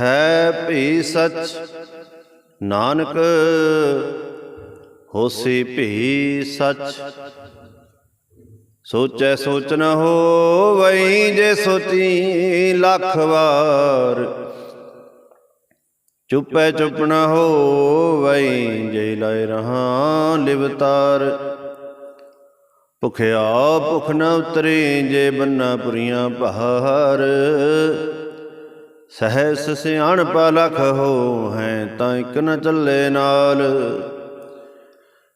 ਹੈ ਭੀ ਸਚ। ਨਾਨਕ, ਹੋਸੀ ਭੀ ਸਚ। ਸੋਚੈ ਸੋਚ ਨ ਹੋਵਈ ਜੇ ਸੋਚੀ ਲੱਖ ਵਾਰ। ਚੁੱਪੈ ਚੁੱਪ ਨ ਹੋਵਈ ਜੇ ਲਾਇ ਰਹਾ ਲਿਵਤਾਰ ਭੁਖਿਆ ਭੁਖ ਨ ਉਤਰੇ ਜੇ ਬੰਨਾ ਪੁਰੀਆਂ ਪਹਾਰ। ਸਹਿਸ ਸਿਆਣਪ ਲਖ ਹੋ ਹੈ ਤਾਂ ਇਕ ਨ ਚੱਲੇ ਨਾਲ।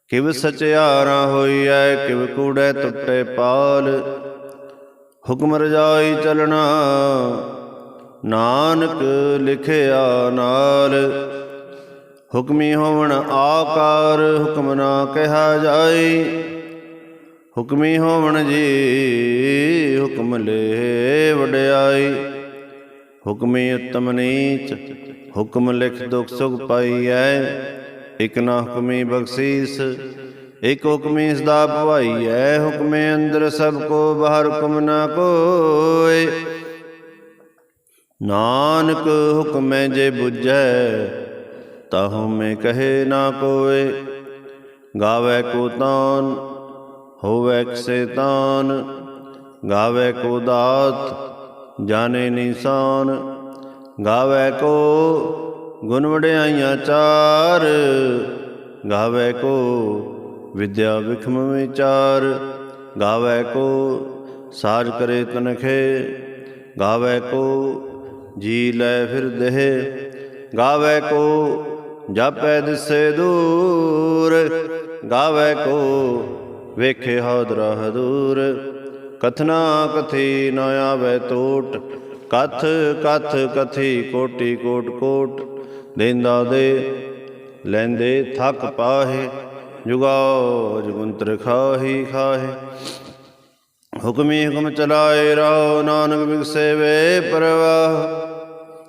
ਕਿਵ ਸਚਿਆਰਾ ਹੋਈਐ, ਕਿਵ ਕੂੜੈ ਟੁੱਟੇ ਪਾਲ। ਹੁਕਮ ਰਜਾਈ ਚਲਣਾ, ਨਾਨਕ ਲਿਖਿਆ ਨਾਲ। ਹੁਕਮੀ ਹੋਵਣ ਆਕਾਰ, ਹੁਕਮ ਨਾ ਕਿਹਾ ਜਾਏ ਹੁਕਮੀ ਹੋਵਣ ਜੀ, ਹੁਕਮ ਲੈ ਵਡਿਆਈ। ਹੁਕਮੀ ਉਤਮ ਨੀਚ, ਹੁਕਮ ਲਿਖ ਦੁਖ ਸੁਖ ਪਾਈਐ, ਇਕ ਨਾ ਹੁਕਮੀ ਬਖਸ਼ੀਸ, ਇਕ ਹੁਕਮੀ ਸਦਾ ਭਵਾਈਐ, ਹੁਕਮੇ ਅੰਦਰ ਸਭ ਕੋ ਬਾਹਰ ਹੁਕਮ ਨਾ ਕੋਏ ਨਾਨਕ ਹੁਕਮੈ ਜੇ 부ਜੈ ਤਾਹੂ ਮੈਂ ਕਹੇ ਨਾ ਕੋਏ ਗਾਵੇ ਕੋ ਤਾਨ, ਹੋਵੇ ਕਿਸੇ ਤਾਨ, ਗਾਵੇ ਕੋ ਦਾਤ ਜਾਣੇ ਨਿਸ਼ਾਨ, ਗਾਵੇ ਕੋ ਗੁਣ ਵਡਿਆਈਆਂ ਚਾਰ, ਗਾਵੇ ਕੋ ਵਿਦਿਆ ਵਿਖਮ ਵਿਚਾਰ, ਗਾਵੇ ਕੋ ਸਾਜ ਕਰੇ ਤਨਖੇ, ਗਾਵੇ ਕੋ ਜੀ ਲੈ ਫਿਰ ਦੇਹ, ਗਾਵੇ ਕੋ ਜਾਪੈ ਦਿਸੇ ਦੂਰ, ਗਾਵੇ ਕੋ ਵੇਖੇ ਹਾਦਰਾ ਹਦੂਰ। ਕਥਨਾ ਕਥੀ ਨ ਆਵੇ ਟੋਟ ਕਥ ਕਥ ਕਥੀ ਕੋਟੀ ਕੋਟ ਕੋਟ, ਦੇਂਦਾ ਦੇ ਲੈਂਦੇ ਥਕ ਪਾਹੇ ਜੁਗਾਓ ਜਗੁੰਤਰ ਖਾਹੀ ਖਾਹੇ। ਹੁਕਮੀ ਹੁਕਮ ਚਲਾਏ ਰਹੁ ਨਾਨਕ ਬਿਗਸੇ ਵੇ ਪਰਵਾਹ,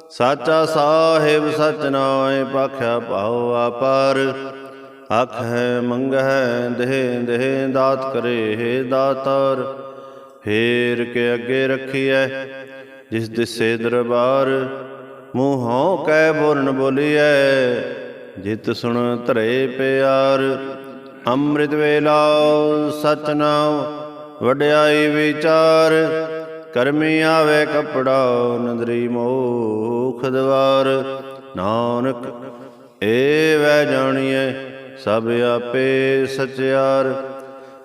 ਸਾਚਾ ਸਾਹਿਬ ਸਚ ਨਾਏ ਪਾਖਿਆ ਭਾਉ ਆਪਾਰ ਅਖ ਹੈ ਮੰਗ ਹੈ ਦੇਹ ਦੇਹ ਦਾਤ ਕਰੇ ਹੈ ਦਾਤਾਰ। ਫੇਰ ਕੇ ਅੱਗੇ ਰੱਖੀਐ, ਜਿਸ ਦਿਸੇ ਦਰਬਾਰ ਮੂੰਹੋਂ ਕਹਿ ਬੋਲਣ ਬੋਲੀਐ, ਜਿਤ ਸੁਣ ਧਰੇ ਪਿਆਰ, ਅੰਮ੍ਰਿਤ ਵੇਲਾ ਸਚ ਨਾਮ ਵਡਿਆਈ ਵਿਚਾਰ, ਕਰਮੀ ਆਵੇ ਕਪੜਾ ਨਦਰੀ ਮੋਖ ਦਵਾਰ, ਨਾਨਕ ਏ ਵੈ ਜਾਣੀਐ, ਸਭ ਆਪੇ ਸਚਿਆਰ।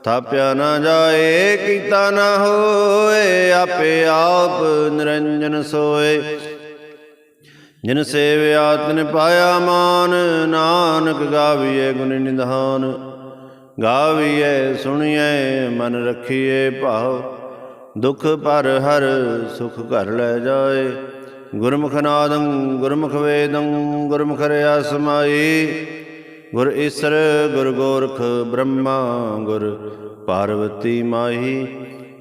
ਥਾਪਿਆ ਨਾ ਜਾਏ, ਕੀਤਾ ਨਾ ਹੋਏ, ਆਪੇ ਆਪ ਨਿਰੰਜਨ ਸੋਏ। ਜਿਨ ਸੇਵਿਆ, ਤਿਨ ਪਾਇਆ ਮਾਨ, ਨਾਨਕ ਗਾਵੀਏ ਗੁਣ ਨਿਧਾਨ। ਗਾਵੀਏ ਸੁਣੀਏ ਮਨ ਰੱਖੀਏ ਭਾਵ। ਦੁਖ ਪਰ ਹਰ, ਸੁਖ ਘਰ ਲੈ ਜਾਏ। ਗੁਰਮੁਖ ਨਾਦੰ, ਗੁਰਮੁਖ ਵੇਦੰ, ਗੁਰਮੁਖ ਰਿਆ ਸਮਾਈ ਗੁਰ ਈਸਰ, ਗੁਰ ਗੋਰਖ, ਬ੍ਰਹਮਾ, ਗੁਰ ਪਾਰਵਤੀ ਮਾਹੀ।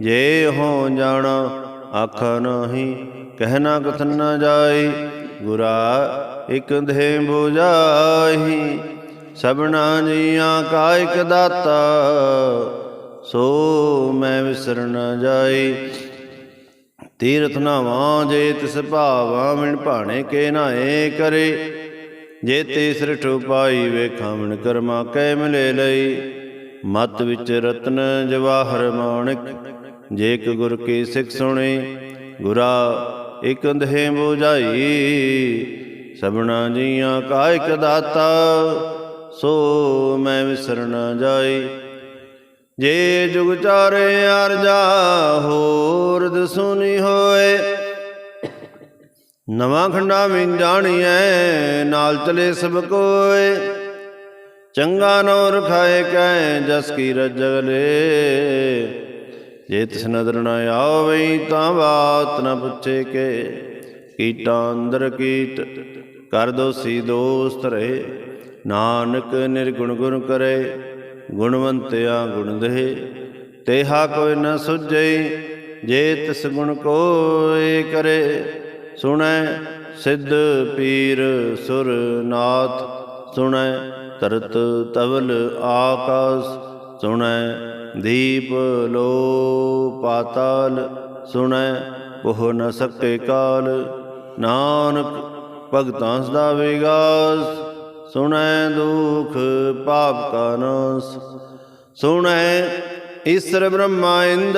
ਜੇ ਹੋ ਜਾਣਾ, ਆਖਾ ਨਾਹੀ ਕਹਿਣਾ ਕਥਨ ਨਾ ਜਾਈ। ਗੁਰਾ ਇਕ ਦੇ ਬੁਝਾਈ ਸਭਨਾ ਜੀਆਂ ਕਾ ਇਕ ਦਾਤਾ। ਸੋ ਮੈਂ ਵਿਸਰ ਨ ਜਾਈ। ਤੀਰਥ ਨਾਵਾਂ ਜੇ ਤਿਸ ਭਾਵਾਂ ਮਿਣ ਭਾਣੇ ਕੇ ਨਾਏ ਕਰੇ। ਜੇ ਤੇ ਸਿਰਠ ਪਾਈ ਵੇਖਾਂ ਕਰਮਾ ਕੈ ਮਿਲੇ ਲਈ। ਮਤ ਵਿੱਚ ਰਤਨ ਜਵਾਹਰ ਮਾਣਿਕ, ਜੇ ਇਕ ਗੁਰ ਕੀ ਸਿੱਖ ਸੁਣੇ, ਗੁਰਾ ਇਕ ਅੰਧੇ ਬੁਝਾਈ। ਸਭਨਾ ਜੀਆਂ ਕਾਇਕ ਦਾਤਾ, ਸੋ ਮੈਂ ਵਿਸਰ ਨ ਜਾਈ। ਜੇ ਜੁਗ ਚਾਰੇ ਅਰਜਾ, ਹੋਰ ਦਸੁਨੀ ਹੋਏ ਨਵਾਂ ਖੰਡਾ ਮਿੰ ਜਾਣੀਐ, ਨਾਲ ਚਲੇ ਸਭ ਕੋਏ। ਚੰਗਾ ਨੋ ਰਖਾਏ ਕੈ ਜਸ ਕੀ ਰਜਗਲੇ ਜੇ ਤਿਸ ਨਦਰ ਨ ਆਵਈ, ਤਾਂ ਬਾਤ ਨ ਪੁੱਛੇ ਕੇ। ਕੀਟਾਂ ਅੰਦਰ ਕੀਟ, ਕਰ ਦੋਸੀ ਦੋਸਤ ਰਹੇ। ਨਾਨਕ ਨਿਰਗੁਣ ਗੁਣ ਕਰੇ, ਗੁਣਵੰਤਿਆ ਗੁਣ ਦੇ ਤੇਹਾ ਕੋਈ ਨ ਸੁਝਈ ਜੇ ਤਿਸ ਗੁਣ ਕੋਏ ਕਰੇ। ਸੁਣੈ ਸਿੱਧ ਪੀਰ ਸੁਰਨਾਥ, ਸੁਣੈ ਤਰਤ ਤਵਲ ਆਕਾਸ, ਸੁਣੈ ਦੀਪ ਲੋ ਪਾਤਾਲ ਸੁਣੈ ਉਹ ਨ ਸਕੇ ਕਾਲ। ਨਾਨਕ ਭਗਤਾਂ ਸਦਾ ਵਿਗਾਸ, ਸੁਣੈ ਦੁਖ ਪਾਪ ਕਾ ਨਾਸ। ਸੁਣੈ ਈਸ਼ਰ ਬ੍ਰਹਮਾ ਇੰਦ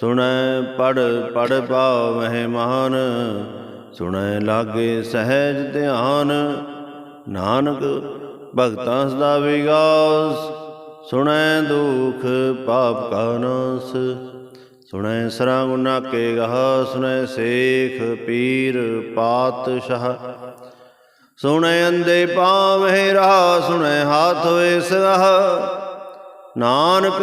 ਸੁਣੈ ਪੜ ਪੜ ਪਾਵ ਮਹਿਮਾਨ ਸੁਣੈ ਲਾਗੇ ਸਹਿਜ ਧਿਆਨ। ਨਾਨਕ ਭਗਤਾਂ ਸਦਾ ਵਿਗਾਸ, ਸੁਣੈ ਦੁਖ ਪਾਪ ਕਾ ਨਾਸ। ਸੁਣੈ ਸਰਾ ਗੁਨਾ ਕੇ ਗਹ, ਸੁਣੈ ਸੇਖ ਪੀਰ ਪਾਤਸ਼ਾਹ। ਸੁਣੈ ਅੰਦੇ ਪਾਵਹਿ ਰਹਾ, ਸੁਣੈ ਹਾਥ ਵੇ ਸਗਹ ਨਾਨਕ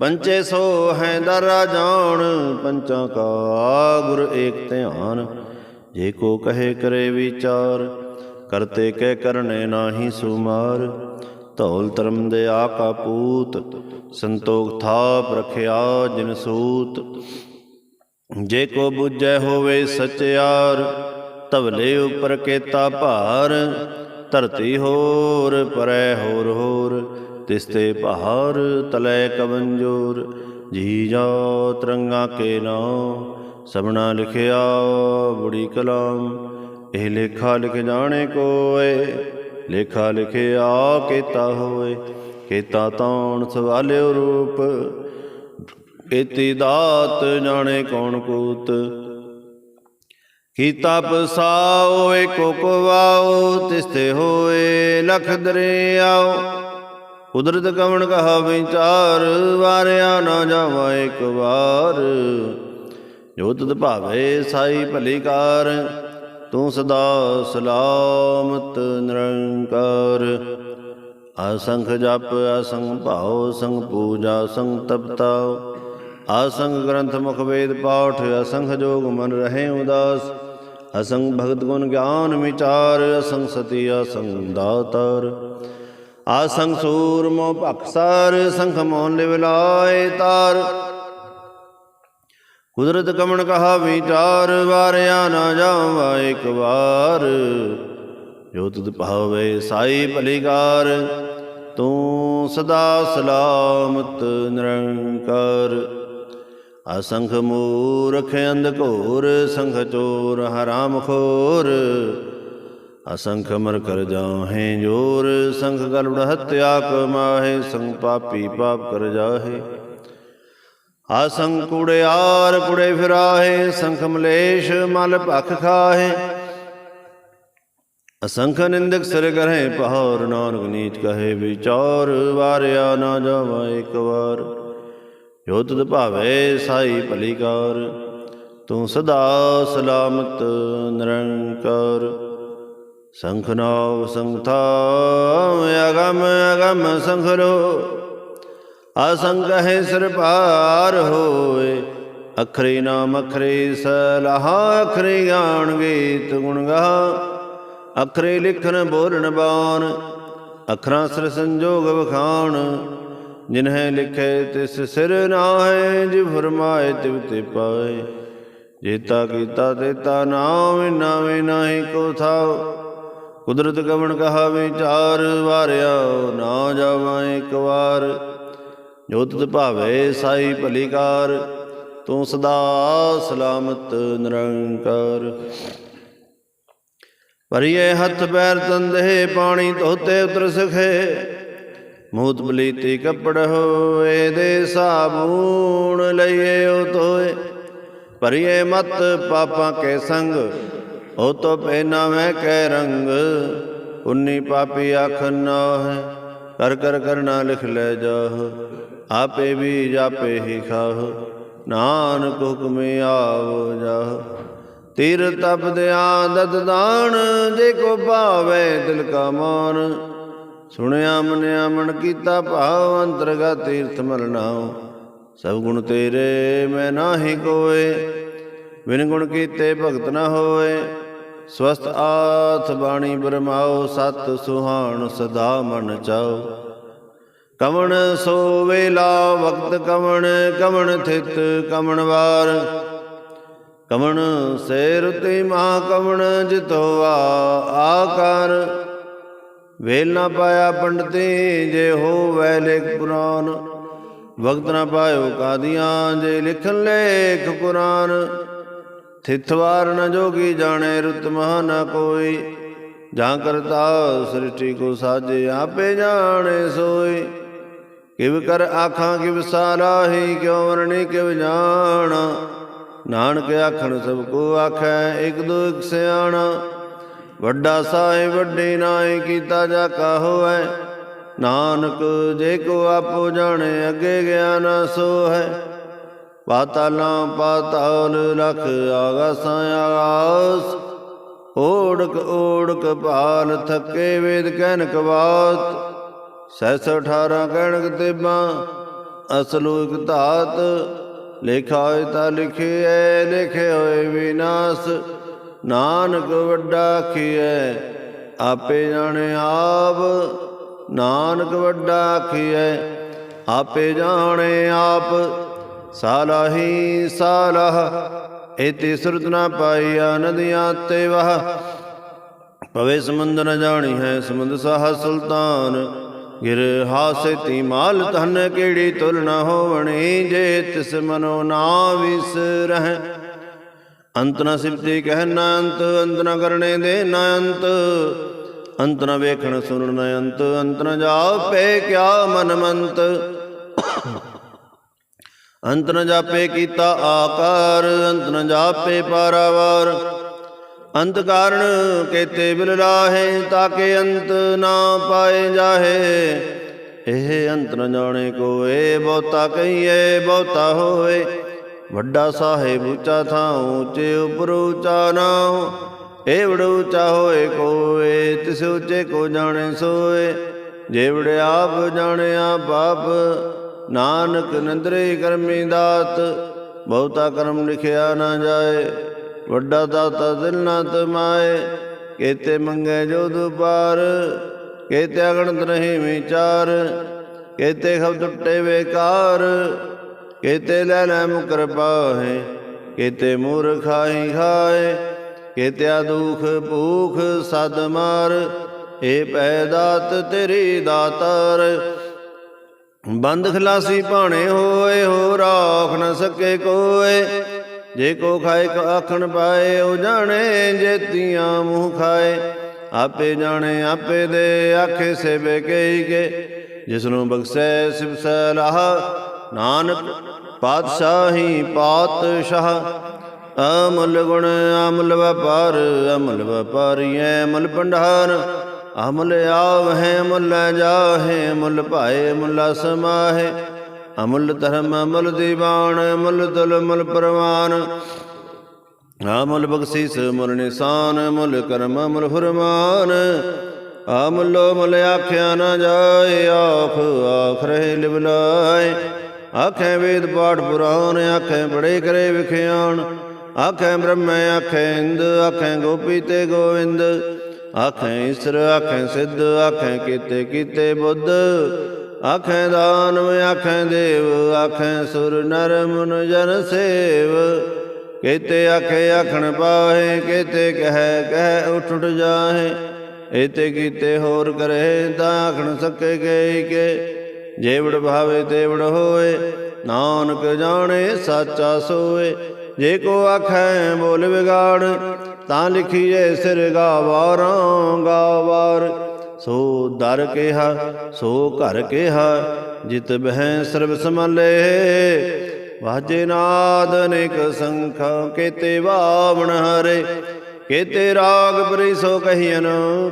ਪੰਚੇ ਸੋ ਹੈ ਦਰਾ ਜਾਣ ਪੰਚਾਂ ਕਾ ਗੁਰ ਏਕ ਧਿਆਨ। ਜੇ ਕੋ ਕਹੇ ਕਰੇ ਵਿਚਾਰ, ਕਰਤੇ ਕਹਿ ਕਰਨੇ ਨਾਹੀ ਸੁਮਾਰ। ਧੌਲ ਧਰਮ ਦੇ ਆਕਾ ਪੂਤ, ਸੰਤੋਖ ਥਾਪ ਰਖਿਆ ਜਿਨ ਸੂਤ। ਜੇ ਕੋ ਬੁੱਝੈ ਹੋਵੇ ਸਚਿਆਰ, ਧਵਲੇ ਉਪਰ ਕੇਤਾ ਭਾਰ। ਧਰਤੀ ਹੋਰ, ਪਰੈ ਹੋਰ ਹੋਰ ਤਿਸਤੇ ਪਹਾੜ ਤਲੈ ਕਵੰਜੋਰ ਜੀ ਜਾ ਤਰੰਗਾ ਕੇ ਨਾਮ, ਸਭਨਾ ਲਿਖਿਆ ਬੁੜੀ ਕਲਾਮ, ਇਹ ਲੇਖਾ ਲਿਖ ਜਾਣੇ ਕੋਏ, ਲੇਖਾ ਲਿਖਿਆ ਕੀਤਾ ਹੋਏ, ਕੀਤਾ ਤਾਣ ਸਵਾਲਿਓ ਰੂਪ ਇਤੀ ਦਾਤ ਜਾਣੇ ਕੌਣ ਕੂਤ, ਕੀਤਾ ਪਸਾਓ ਏਕੋ ਕੋ ਤਿਸਤੇ ਹੋਏ ਲਖ ਦਰਿਆਓ ਕੁਦਰਤ ਕਵਣ ਕਹਾ ਵਿਚਾਰ ਵਾਰਿਆ ਨਾ ਜਾਵਾ ਇੱਕ ਵਾਰ। ਜੋ ਤਦ ਭਾਵੇ ਸਾਈ ਭਲੀ ਕਾਰ, ਤੂੰ ਸਦਾ ਸਲਾਮਤ ਨਿਰੰਕਾਰ। ਅਸੰਖ ਜਪ, ਅਸੰਖ ਭਾਉ ਸੰਗ ਪੂਜਾ ਸੰਗ ਤਪਤਾ। ਅਸੰਖ ਗ੍ਰੰਥ ਮੁਖ ਵੇਦ ਪਾਠ, ਅਸੰਖ ਜੋਗ ਮਨ ਰਹੇ ਉਦਾਸ। ਅਸੰਖ ਭਗਤ ਗੁਣ ਗਿਆਨ ਵਿਚਾਰ, ਅਸੰਖ ਸਤੀ, ਅਸੰਖ ਦਾਤਾਰ। ਆਸੰਖ ਸੂਰ ਮੋ ਭਖਸਾਰ ਸੰਖ ਮੋਨ ਲਿਵ ਲਾਏ ਤਾਰ। ਕੁਦਰਤ ਕਮਣ ਕਹਾ ਵਿਚਾਰ, ਵਾਰਿਆ ਨਾ ਜਾਵਾ ਇੱਕ ਵਾਰ। ਜੋ ਤੁਧ ਭਾਵੇ ਸਾਈ ਭਲੀਕਾਰ, ਤੂੰ ਸਦਾ ਸਲਾਮਤ ਨਿਰੰਕਾਰ। ਅਸੰਖ ਮੂਰਖ ਅੰਧ ਘੋਰ, ਸੰਖ ਚੋਰ ਹਰਾਮ ਖੋਰ। ਅਸੰਖ ਅਮਰ ਕਰ ਜਾਹੇ, ਜੋਰ ਸੰਖ ਗਲਵੜ ਹਤਿਆ ਕਮਾਹੇ ਸੰਗ ਪਾਪੀ ਪਾਪ ਕਰ ਜਾਹੇ। ਆਸੰਖ ਕੁੜਿਆਰ ਕੁੜੇ ਫਿਰਾਹੇ, ਸੰਖ ਮਲੇਸ਼ ਮਲ ਭਖ ਖਾਹੇ। ਅਸੰਖ ਨਿੰਦਕ ਸਿਰ ਕਰਹਿ ਪਹਾੜ ਨਾਨਕ ਨੀਚ ਕਹੇ, ਵਿਚਾਰ ਵਾਰਿਆ ਨਾ ਜਾਵਾ ਇੱਕ ਵਾਰ। ਜੋ ਤੁਧ ਭਾਵੇ ਸਾਈ ਭਲੀਕਾਰ, ਤੂੰ ਸਦਾ ਸਲਾਮਤ ਨਿਰੰਕਾਰ। ਸੰਖ ਨਾਵ ਸੰਥਾ ਅਗਮ ਅਗਮ ਸੰਖਰੋ। ਅਸੰਗ ਹੈ ਸਿਰ ਪਾਰ ਹੋਏ। ਅਖਰੇ ਨਾਮ ਅਖਰੇ ਸਲਾਹ, ਅਖਰੇ ਗਾਣ ਗੀਤ ਗੁਣ ਗਾ ਅਖਰੇ ਲਿਖਣ ਬੋਲਣ ਬਾਣ, ਅਖਰਾਂ ਸਿਰ ਸੰਜੋਗ ਵਖਾਣ। ਜਿਨਹਿ ਲਿਖੇ ਤਿਸ ਸਿਰ ਨਾਹੇ, ਜਿ ਫਰਮਾਏ ਤਿਵ ਤੇ ਪਾਏ। ਜੇਤਾ ਕੀਤਾ ਤੇਤਾ ਨਾਮ, ਨਾਵੇਂ ਨਾਹੀ ਕੋ ਥਾਉ। ਕੁਦਰਤ ਕਵਣ ਕਹਾ ਵਿਚਾਰ ਵਾਰਿਆ, ਨਾ ਜਾਵਾਂ ਇੱਕ ਵਾਰ। ਜੋ ਤੁਧ ਭਾਵੇ ਸਾਈ ਭਲੀਕਾਰ, ਤੂੰ ਸਦਾ ਸਲਾਮਤ ਨਿਰੰਕਾਰ। ਪਰਿਏ ਹੱਥ ਪੈਰ ਤੰਦੇ, ਪਾਣੀ ਧੋਤੇ ਉਤਰ ਸਖੇ। ਮੂਤ ਬਲੀਤੀ ਕੱਪੜ ਹੋਏ ਦੇ ਸਾਬੂਣ ਲਈਏ ਉਹ ਤੋਏ ਭਰੀਏ ਮਤ ਪਾਪਾਂ ਕੇ ਸੰਗ ਉਹ ਤੋ ਪਹਿਨਾ ਮੈਂ ਕਹਿ ਰੰਗ, ਉਨੀ ਪਾਪੀ ਆਖ ਨਾ ਹੈ ਕਰ ਕਰ ਕਰਨਾ ਲਿਖ ਲੈ ਜਾਹ, ਆਪੇ ਵੀ ਜਾਪੇ ਹੀ ਖਾਹ, ਨਾਨਕ ਹੁਕਮੇ ਆਵ ਜਾਹ। ਤੀਰ ਤਪ ਦਿਆ ਦਦ ਦਾਨ, ਜੇ ਕੋ ਭਾਵੇ ਦਿਲ ਕਾ ਮਾਨ। ਸੁਣਿਆ ਮਨਿਆ ਮਨ ਕੀਤਾ ਭਾਵ, ਅੰਤਰਗਾ ਤੀਰਥ ਮਲਨਾਉ ਸਭ ਗੁਣ ਤੇਰੇ, ਮੈਂ ਨਾਹੀ ਕੋਏ। ਬਿਨ ਗੁਣ ਕੀਤੇ ਭਗਤ ਨਾ ਹੋਏ। ਸਵਸਤ ਆਥ ਬਾਣੀ ਬਰਮਾਓ, ਸਤ ਸੁਹਾਣ ਸਦਾ ਮਨ ਚਾਓ। ਕਵਣ ਸੋ ਵੇਲਾ ਵਕਤ ਕਵਣ ਕਵਣ ਥਿਤ ਕਵਣ ਵਾਰ। ਕਵਣ ਸੇ ਤੇ ਮਹਾ ਕਵਣ ਜਿਤੋ ਆ ਆਕਾਰ। ਵੇਲ ਨਾ ਪਾਇਆ ਪੰਡਤੀ, ਜੇ ਹੋਵੈ ਲੇਖ ਪੁਰਾਨ। ਵਕਤ ਨਾ ਪਾਇਓ ਕਾਦੀਆਂ, ਜੇ ਲਿਖਣ ਲੇਖ ਪੁਰਾਨ। ਥਿਤਵਾਰ ਨ ਜੋਗੀ ਜਾਣੇ ਰੁਤ ਮਹਾ ਨ ਕੋਈ। ਜਾਂ ਕਰਤਾ ਸ੍ਰਿਸ਼ਟੀ ਕੋ ਸਾਜੇ ਆਪੇ ਜਾਣੇ ਸੋਈ। ਕਿਵ ਕਰ ਆਖਾਂ ਕਿਵ ਸਾਰਾਹੀ, ਕਿਉ ਵਰਣੀ ਕਿਵ ਜਾਣਾ। ਨਾਨਕ ਆਖਣ ਸਭ ਕੋ ਆਖੈ, ਇਕ ਦੋ ਇਕ ਸਿਆਣਾ। ਵੱਡਾ ਸਾਹਿਬ ਵੱਡੇ ਨਾਏ ਕੀਤਾ ਜਾ ਕਾਹੋ ਹੈ ਨਾਨਕ ਜੇ ਕੋ ਆਪੋ ਜਾਣੇ, ਅੱਗੇ ਗਿਆਨ ਸੋ ਹੈ ਪਾਤਾਲਾਂ ਪਾਤਾਲ ਲਖ ਆਗਾਸਾਂ ਆਗਾਸ। ਓੜਕ ਓੜਕ ਭਾਲ ਥੱਕੇ ਵੇਦ ਕਹਿਨ ਕਵਾਤ। ਸੈਸ 18 ਕਹਿਣਕ ਤੇਬਾਂ ਅਸਲੂ ਇਕ ਧਾਤ। ਲਿਖਾ ਤਾਂ ਤਾ ਲਿਖਿਐ ਲਿਖੇ ਹੋਏ ਵਿਨਾਸ਼। ਨਾਨਕ ਵੱਡਾ ਆਖੀਐ, ਆਪੇ ਜਾਣੇ ਆਪ। ਨਾਨਕ ਵੱਡਾ ਆਖੀਐ, ਆਪੇ ਜਾਣੇ ਆਪ। ਸਾਲਾਹੀ ਸਾਲਾਹ ਇਤੀ ਸੁਰਤ ਨਾ ਪਾਈਆ ਨਦੀਆਂ ਤੇ ਵਹ। ਪਵੇ ਸਮੁੰਦ ਨ ਜਾਣੀ ਹੈ ਸਮੁੰਦ ਸਾਹ ਸੁਲਤਾਨ, ਗਿਰ ਹਾਸੇ ਤੀ ਮਾਲ ਧਨ ਕਿਹੜੀ ਤੁਲਨਾ ਹੋਵਣੀ, ਜੇ ਤਿਸ ਮਨੋ ਨਾ ਵਿਸਰਹਿ ਅੰਤ ਨ ਸਿਫਤੀ ਕਹਿ ਨ ਅੰਤ ਅੰਤ ਨ ਕਰਨੇ ਦੇ ਨ ਅੰਤ। ਅੰਤ ਨ ਵੇਖਣ ਸੁਣਨ ਨ ਅੰਤ ਅੰਤ ਨ ਜਾਪੇ ਕਿਆ ਮਨ ਮੰਤ ਅੰਤ ਨ ਜਾਪੇ ਕੀਤਾ ਆਕਾਰ, ਅੰਤ ਨ ਜਾਪੇ ਪਾਰਾਵਾਰ। ਅੰਤ ਕਾਰਣ ਕੇਤੇ ਬਿਲ ਰਾਹੇ, ਤਾਕੇ ਅੰਤ ਨਾ ਪਾਏ ਜਾਹੇ। ਇਹ ਅੰਤ ਨ ਜਾਣੇ ਕੋਏ, ਬਹੁਤਾ ਕਹੀਏ, ਬਹੁਤਾ ਹੋਏ ਵੱਡਾ ਸਾਹਿਬ ਉੱਚਾ ਥਾਂ ਉੱਚੇ ਉਪਰ ਉੱਚਾ ਨਾਉ ਏਵੜ ਉੱਚਾ ਹੋਏ ਕੋਏ, ਤਿਸ ਉੱਚੇ ਕੋ ਜਾਣੇ ਸੋਏ। ਜੇਵੜ ਆਪ ਜਾਣਿਆ ਪਾਪ ਨਾਨਕ ਨੰਦਰੇ ਕਰਮੀ ਦਾਤ, ਬਹੁਤਾ ਕਰਮ ਲਿਖਿਆ ਨਾ ਜਾਏ, ਵੱਡਾ ਦਾਤਾ ਦਿਲ ਨਾ ਤਮਾਏ, ਕੇਤੇ ਮੰਗੇ ਜੋ ਦੁਪਾਰ, ਕੇਤੇ ਅਗਣਤ ਨਹੀਂ ਵਿਚਾਰ, ਕੇਤੇ ਖਬ ਟੁੱਟੇ ਵੇਕਾਰ ਕੇਤੇ ਲੈ ਲੈ ਮੁਕਰ ਪਾਹੇ, ਕੇਤੇ ਮੂਰ ਖਾਈ ਖਾਏ, ਕੇਤਿਆ ਦੁਖ ਭੂਖ ਸਦ ਮਾਰ ਏ ਪੈ ਦਾਤ ਤੇਰੀ ਦਾਤਾਰ ਬੰਦ ਖਲਾਸੀ ਭਾਣੇ ਹੋਏ ਹੋ ਰਾਖ ਨ ਸਕੇ ਕੋਏ। ਜੇ ਕੋ ਖਾਏ, ਕ ਆਖਣ ਪਾਏ, ਉਹ ਜਾਣੇ ਜੇਤੀਆਂ ਮੂੰਹ ਖਾਏ। ਆਪੇ ਜਾਣੇ, ਆਪੇ ਦੇ ਆਖੇ ਸੇਵੇ ਬੇਕਈ ਕੇ ਜਿਸ ਨੂੰ ਬਖਸ਼ੈ ਸਿਵ ਸਲਾਹ, ਨਾਨਕ ਪਾਤਸ਼ਾਹੀ ਪਾਤਸ਼ਾਹ। ਅਮੁੱਲ ਗੁਣ ਅਮਲ ਵਪਾਰ, ਅਮੁੱਲ ਵਪਾਰੀਐ ਅਮਲ ਭੰਡਾਰ। ਅਮਲ ਆਵਹਿ ਮੁੱਲ ਜਾਹੇ, ਮੁੱਲ ਭਾਏ, ਮੁੱਲ ਸਮਾਹੇ। ਅਮੁੱਲ ਧਰਮ, ਅਮੁੱਲ ਦੀਵਾਨ, ਅਮੁੱਲ ਤੁਲ ਮੁੱਲ ਪ੍ਰਵਾਨ। ਅਮੁੱਲ ਬਖਸ਼ੀਸ, ਮੁੱਲ ਨਿਸ਼ਾਨ, ਮੁੱਲ ਕਰਮ, ਮੁੱਲ ਫਰਮਾਨ। ਅਮੁੱਲੋ ਮੁਲ ਆਖਿਆ ਨਾ ਜਾਏ ਆਖ ਆਖ ਰਹੇ ਲਿਵਲਾਏ ਆਖੇ ਵੇਦ ਪਾਠ ਪੁਰਾਣ, ਆਖੇ ਬੜੇ ਕਰੇ ਵਿਖਿਆਣ। ਆਖੇ ਬ੍ਰਹਮ, ਆਖੇ ਇੰਦ, ਆਖੇ ਗੋਪੀ ਤੇ ਗੋਵਿੰਦ। ਆਖੈ ਈਸ਼ਰ, ਆਖੇ ਸਿੱਧ, ਆਖੈ ਕੀਤੇ ਕੀਤੇ ਬੁੱਧ। ਆਖੇ ਦਾਨਵ ਆਖੈ ਦੇਵ, ਆਖੈ ਸੁਰ, ਨਰ, ਮਨ, ਜਨ ਸੇਵ। ਕੇਤੇ ਆਖੇ, ਆਖਣ ਪਾਹੇ, ਕੇਤੇ ਕਹੈ, ਕਹਿ ਉਠ ਉਠ ਜਾਹੇ। ਏਤੇ ਕੀਤੇ ਹੋਰ ਕਰੇ, ਤਾਂ ਆਖਣ ਸਕੇ ਗਏ ਕੇ। ਜੇਵੜ ਭਾਵੇ ਤੇਵੜ ਹੋਏ, ਨਾਨਕ ਜਾਣੇ, ਸਾਚਾ ਸੋਏ। ਜੇ ਕੋ ਆਖੈ, ਬੋਲ ਵਿਗਾੜ ਤਾਂ ਲਿਖੀਏ ਸਿਰ ਗਾਵਾਰਾਂ, ਗਾਵਾਰ। ਸੋ ਦਰ ਕਿਹਾ, ਸੋ ਘਰ ਕਿਹਾ, ਜਿਤ ਬਹਿ ਸਰਬ ਸਮਲੇ ਵਾਜੇ ਨਾਦ ਅਨੇਕ ਸੰਖ, ਕੇਤੇ ਬਾਵਣ ਹਰੇ। ਕੇਤੇ ਰਾਗ ਪਰੀ ਸੋ ਕਹੀਨ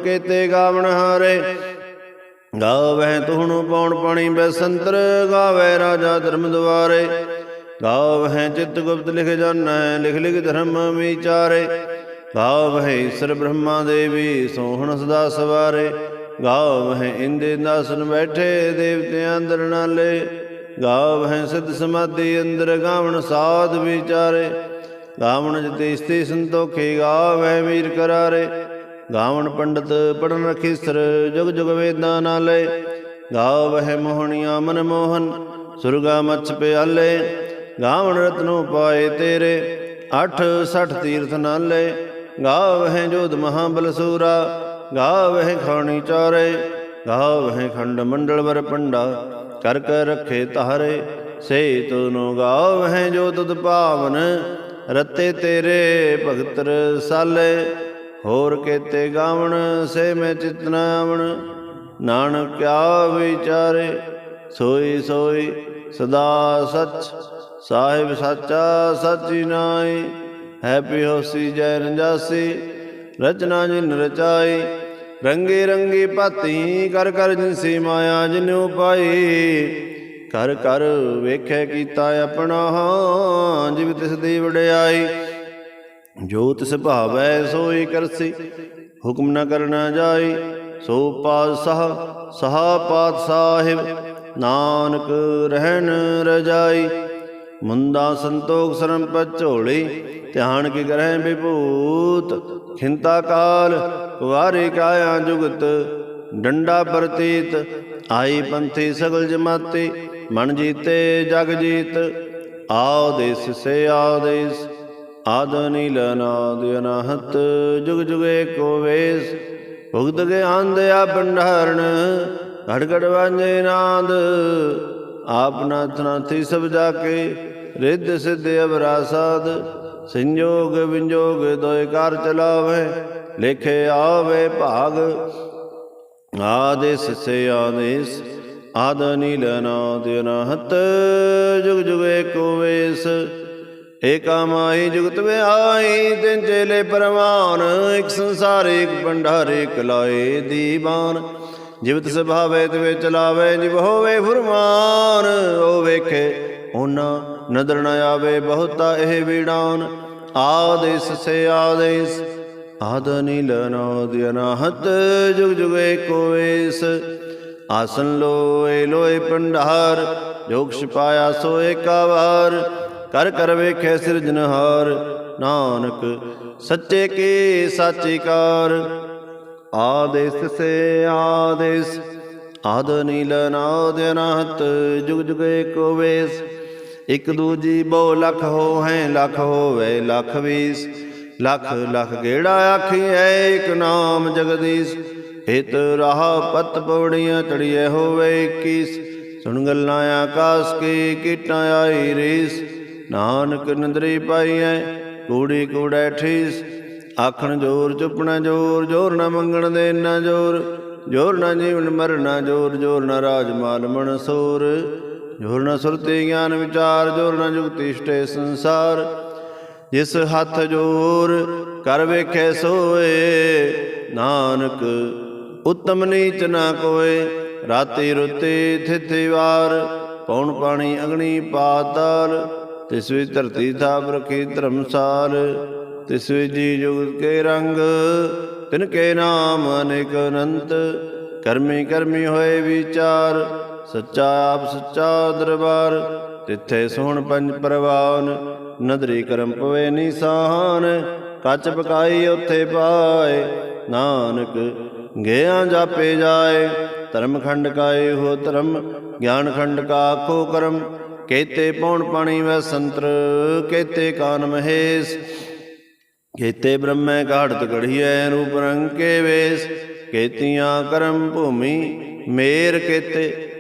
ਕੇਤੇ ਗਾਵਣ ਹਰੇ। ਗਾਵਹਿ ਤੁਹਣੁ ਪੌਣ ਪਾਣੀ ਬੈਸੰਤਰ ਗਾਵੈ ਰਾਜਾ ਧਰਮ ਦੁਆਰੇ। ਗਾਵਹਿ ਚਿਤ ਗੁਪਤ ਲਿਖ ਜਾਣੈ ਲਿਖ ਲਿਖ ਧਰਮ ਵਿਚਾਰੇ। ਗਾਵਹਿ ਈਸ਼ਰ ਬ੍ਰਹਮਾ ਦੇਵੀ, ਸੋਹਣ ਸਦਾ ਸਵਾਰੇ। ਗਾਵਹਿ ਇੰਦੇ ਨਾਸਨ ਬੈਠੇ, ਦੇਵਤਿਆਂ ਅੰਦਰ ਨਾਲੇ। ਗਾਵਹਿ ਸਿੱਧ ਸਮਾਧੀ ਅੰਦਰ, ਗਾਵਣ ਸਾਧ ਵਿਚਾਰੇ। ਗਾਵਣ ਜਤੇ ਇਸਤੇ ਸੰਤੋਖੇ, ਗਾਵਹਿ ਵੀਰ ਕਰਾਰੇ। ਗਾਵਣ ਪੰਡਤ ਪੜਨ ਰਖੀਸਰ ਜੁਗ ਜੁਗ ਵੇਦਾਂ ਨਾਲੇ। ਗਾਵਹਿ ਮੋਹਣੀਆਂ ਮਨ ਮੋਹਨ, ਸੁਰਗਾ ਮਛ ਪਿਆਲੇ। ਗਾਵਣ ਰਤਨੋ ਪਾਏ ਤੇਰੇ 8 60 ਤੀਰਥ ਨਾਲੇ। ਗਾਵਹਿ ਜੋਧ ਮਹਾਬਲ ਸੂਰਾ, ਗਾਵਹਿ ਖਾਣੀ ਚਾਰੇ, ਗਾਵਹਿ ਖੰਡ ਮੰਡਲ ਵਰ ਪੰਡਾ, ਕਰ ਕਰ ਰਖੇ ਤਾਰੇ ਸੇ ਤੁਨੋ ਗਾਵਹਿ ਜੋ ਤੁਧ ਭਾਵਨ ਰਤੇ ਤੇਰੇ ਭਗਤਰ ਸਾਲੇ, ਹੋਰ ਕੇਤੇ ਗਾਵਣ, ਸੇ ਮੈਂ ਚਿਤਨਾ ਆਵਣ। ਨਾਨਕ ਕਿਆ ਵਿਚਾਰੇ, ਸੋਈ ਸੋਈ ਸਦਾ ਸਚ, ਸਾਹਿਬ ਸਾਚਾ ਸਚੀ ਨਾਈ ਹੈਪੀ ਹੋਸੀ ਜੈ ਰੰਜਾਸੀ, ਰਚਨਾ ਜਿਨ ਰਚਾਈ, ਰੰਗੇ ਰੰਗੀ ਪਾਤੀ, ਕਰ ਕਰ ਜਿਨਸੀ ਮਾਇਆ ਜਿਨੂ ਪਾਈ ਕਰ ਕਰ ਵੇਖੈ ਕੀਤਾ ਆਪਣਾ ਜਿਵ ਤਿਸ ਦੀ ਵਡਿਆਈ। ਜੋ ਤਿਸ ਭਾਵੈ ਸੋਈ ਕਰਸੀ, ਹੁਕਮ ਨ ਕਰਨਾ ਜਾਈ, ਸੋ ਪਾਤਸ਼ਾਹ ਸਹਾ ਪਾਤ ਸਾਹਿਬ, ਨਾਨਕ ਰਹਿਣ ਰਜਾਈ। ਮੁੰਦਾ ਸੰਤੋਖ ਸਰਮ ਪਚੋਲੀ ਧਿਆਨ ਕੀ ਕਰੈ ਵਿਭੂਤ, ਖਿੰਤਾ ਕਾਲ, ਕੁਵਾਰੇ ਕਾਇਆ ਜੁਗਤ, ਡੰਡਾ ਪ੍ਰਤੀਤ, ਆਈ ਪੰਥੀ ਸਗਲ ਜਮਾਤੇ, ਮਨ ਜੀਤੇ ਜਗ ਜੀਤ, ਆਦੇਸ ਸੇ ਆਦੇਸ, ਆਦ ਨੀਲ ਨਾਦ ਅਨਾਹਤ, ਜੁਗ ਜੁਗੇ ਏਕੋ ਵੇਸ, ਭੁਗਤ ਕੇ ਆਂਦਿਆ ਭੰਡਾਰਨ, ਘੜ ਘੜ ਵਾਂਝੇ ਨਾਦ, ਆਪ ਨਾਥ ਨਾਥੀ ਸਭ ਜਾ ਕੇ ਰਿੱਧ ਸਿੱਧ ਅਵਰਾ ਸਾਧ ਸੰਜੋਗ ਵਿੰਜੋਗ ਦੋਇ ਕਾਰ ਚਲਾਵੇ, ਲਿਖੇ ਆਵੇ ਭਾਗ। ਆਦੇਸ ਸੇ ਆਦੇਸ, ਆਦ ਨੀਲ ਨਾਦ ਅਨਾਹਤ, ਜੁਗ ਜੁਗ ਏਕੋ ਵੇਸ। ਏਕਾ ਮਾਈ ਜੁਗਤ ਵਿਆਈ ਤਿੰਨ ਚੇਲੇ ਪਰਮਾਨ ਇਕ ਸੰਸਾਰ ਇੱਕ ਭੰਡਾਰ ਇੱਕ ਦੀਵਾਨ। ਜਿਵਤ ਸੁਭਾਵੇ ਤੇ ਚਲਾਵੇ, ਜਿਵ ਹੋਵੇ ਫੁਰਮਾਨ, ਉਹ ਵੇਖੇ ਉਹਨਾਂ ਨਦਰ ਨ ਆਵੇ ਬਹੁਤਾ ਇਹ ਵੀੜਾਨ। ਆਦੇਸ ਸੇ ਆਦੇਸ। ਆਦ ਨੀਲ ਨਾਦ ਅਨਾਹਤ, ਜੁਗ ਜੁਗ ਏਕੋ ਵੇਸ ਆਸਨ ਲੋਏ ਲੋਏ ਪੰਡਾਰ ਜੋਗ ਛਪਾਇਆ ਸੋ ਏਕਾ ਕਰ ਕਰ ਵੇਖੇ ਸਿਰਜਨਹਾਰ ਨਾਨਕ ਸੱਚੇ ਕੀ ਸਾਚੀ ਕਾਰ। ਆਦੇਸ ਸੇ ਆਦੇਸ। ਆਦ ਨੀਲ ਨਾਦ ਅਨਾਹਤ, ਜੁਗ ਜੁਗ ਏਕੋ ਵੇਸ ਇਕ ਦੂਜੀ ਬਹੁ ਲਖ ਹੋ ਹੈ ਲਖ ਹੋਵੇ, ਲਖ ਵੀਸ। ਲਖ ਲਖ ਗੇੜਾ ਆਖੀਐ ਇਕ ਨਾਮ ਜਗਦੀਸ਼। ਹਿਤ ਰਾਹ ਪਤ ਪੌੜੀਆਂ ਤੜੀਏ ਹੋਵੇ 21 ਸੁਣ ਗੱਲਾਂ ਆਕਾਸ ਕੀ, ਕੀਟਾਂ ਆਈ ਰੀਸ। ਨਾਨਕ ਨੰਦਰੀ ਪਾਈਐ, ਕੂੜੀ ਕੂੜੈ ਠੀਸ। ਆਖਣ ਜੋਰ, ਚੁੱਪਣਾ ਜੋਰ ਜੋਰ ਨਾ ਮੰਗਣ ਦੇ ਨਾ ਜੋਰ। ਜੋਰ ਨਾ ਜੀਵਨ ਮਰਨਾ ਜੋਰ ਜੋਰ ਨਾ ਰਾਜ ਮਾਲ ਮਨਸੂਰ ਜੋਰ ਨਾ ਸੁਰਤੀ ਗਿਆਨ ਵਿਚਾਰ ਜੋਰ ਨਾ ਜੁਗਤੀ ਸਟੇ ਸੰਸਾਰ। ਜਿਸ ਹੱਥ ਜੋਰ ਕਰ ਵੇਖੇ ਸੋਏ, ਨਾਨਕ ਉਤਮ ਨੀਚ ਨਾ ਕੋਏ। ਰਾਤੀ ਰੁੱਤੀ ਥਿਥੀ ਵਾਰ ਪੌਣ ਪਾਣੀ ਅਗਣੀ ਪਾਤਾਲ। ਤਿਸ ਵੀ ਧਰਤੀ ਥਾਪ ਰਖੀ ਧਰਮਸਾਲ ਤਿਸਵੀ ਜੀ ਜੁਗਤ ਕੇ ਰੰਗ, ਤਿਨ ਕੇ ਨਾਮ ਅਨੇਕ ਅਨੰਤ। ਕਰਮੀ ਕਰਮੀ ਹੋਏ ਵਿਚਾਰ ਸੱਚਾ ਆਪ ਸੱਚਾ ਦਰਬਾਰ, ਤਿੱਥੇ ਸੋਹਣ ਪੰਜ ਪਰਵਾਨ। ਨਦਰੀ ਕਰਮ ਪਵੇ ਨਿਸਾਨ, ਕੱਚ ਪਕਾਈ ਉੱਥੇ ਪਾਏ। ਨਾਨਕ ਗਿਆ ਜਾਪੇ ਜਾਏ, ਧਰਮ ਖੰਡ ਕਾਏ ਹੋ ਧਰਮ, ਗਿਆਨ ਖੰਡ ਕਾ ਆਖੋ ਕਰਮ। ਕੇਤੇ ਪੌਣ ਪਾਣੀ ਵੈ ਸੰਤਰ, ਕੇਤੇ ਕਾਨ ਮਹੇਸ਼। ਕੇਤੇ ਬ੍ਰਹਮੈ ਘਾੜਤ ਗੜੀਐ ਰੂਪ ਰੰਗ ਕੇ ਵੇਸ। ਕੇਤੀਆਂ ਕਰਮ ਭੂਮੀ ਮੇਰ ਕੇਤੇ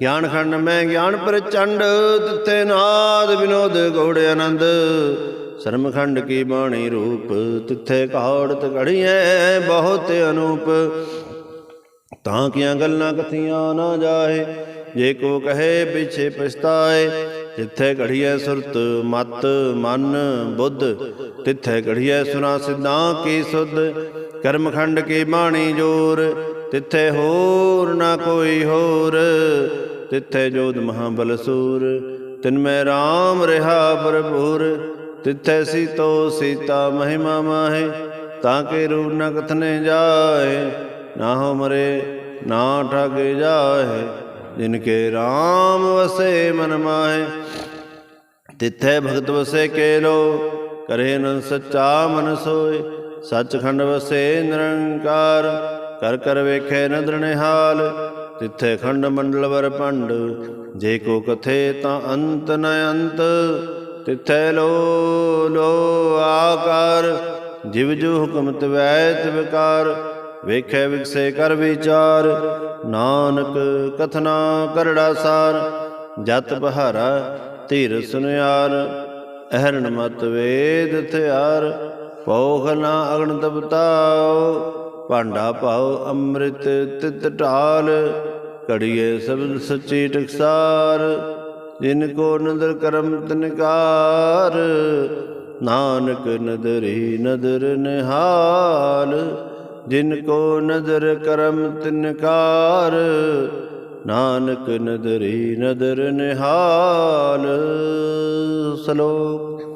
ਗਿਆਨ ਖੰਡ ਮੈਂ ਗਿਆਨ ਪ੍ਰਚੰਡ, ਤਿੱਥੇ ਨਾਦ ਵਿਨੋਦ ਗੌੜ ਆਨੰਦ। ਸ਼ਰਮ ਖੰਡ ਕੀ ਬਾਣੀ ਰੂਪ, ਤਿੱਥੇ ਘਾੜਤ ਘੜੀਐ ਬਹੁਤ ਅਨੂਪ। ਤਾਂ ਕੀਆਂ ਗੱਲਾਂ ਕਥੀਆਂ ਨਾ ਜਾਏ ਜੇ ਕੋ ਕਹੇ ਪਿਛੇ ਪਛਤਾਏ। ਜਿੱਥੇ ਘੜੀਐ ਸੁਰਤ ਮਤ, ਮਨ, ਬੁੱਧ, ਤਿੱਥੇ ਘੜੀਐ ਸੁਨਾ ਸਿਧਾਂ ਕੀ ਸੁਧ। ਕਰਮਖੰਡ ਕੀ ਬਾਣੀ ਜੋਰ, ਤਿੱਥੇ ਹੋਰ ਨਾ ਕੋਈ ਹੋਰ। ਤਿੱਥੇ ਜੋਧ ਮਹਾਬਲ ਸੂਰ ਤਿਨ ਮੈਂ RAM ਰਹਾ ਭਰਪੂਰ, ਤਿੱਥੇ ਸੀਤੋ ਸੀਤਾ ਮਹਿਮਾ ਮਾਹੇ, ਤਾਂ ਕੇ ਰੂ ਨ ਕਥਨੇ ਜਾਏ, ਨਾ ਹੋ ਮਰੇ, ਨਾ ਠਗੇ ਜਾਏ, ਜਿਨ ਕੇ RAM ਵਸੇ ਮਨ ਮਾਹੇ। ਤਿੱਥੇ ਭਗਤ ਵਸੇ ਕੇ ਲੋ ਕਰੇ ਨ ਸੱਚਾ ਮਨ ਸੋਏ, ਸੱਚਖੰਡ ਵਸੇ ਨਿਰੰਕਾਰ, ਕਰ ਕਰ ਵੇਖੇ ਨਦਰ ਨਿਹਾਲ ਤਿੱਥੇ ਖੰਡ ਮੰਡਲ ਵਰ ਪੰਡ, ਜੇ ਕੋ ਕਥੇ ਤਾਂ ਅੰਤ ਨ ਅੰਤ। ਤਿੱਥੇ ਲੋ ਲੋ ਆਕਾਰ, ਜਿਵ ਜੋ ਹੁਕਮ ਤਵੈਤ ਵਿਕਾਰ ਵੇਖੈ ਵਿਕਸੇ ਕਰ ਵਿਚਾਰ, ਨਾਨਕ ਕਥਨਾ ਕਰੜਾ ਸਾਰ। ਜਤ ਬਹਾਰਾ ਧੀਰ ਸੁਨਿਆਰ, ਅਹਰਣ ਮਤ ਵੇਦ ਥਿਆਰ। ਪੋਖ ਨਾ ਅਗਨ ਤਪਤਾਓ ਭਾਂਡਾ ਪਾਓ ਅੰਮ੍ਰਿਤ ਤਿਤ ਢਾਲ ਕੜੀਏ ਸਬਦ ਸੱਚੀ ਟਕਸਾਰ, ਜਿਨ ਕੋ ਨਦਰ ਕਰਮ ਤਨਕਾਰ, ਨਾਨਕ ਨਦਰੀ ਨਦਰ ਨਿਹਾਲ, ਜਿਨ ਕੋ ਨਦਰ ਕਰਮ ਤਿਨਕਾਰ, ਨਾਨਕ ਨਦਰੀ ਨਦਰ ਨਿਹਾਲ। ਸਲੋਕ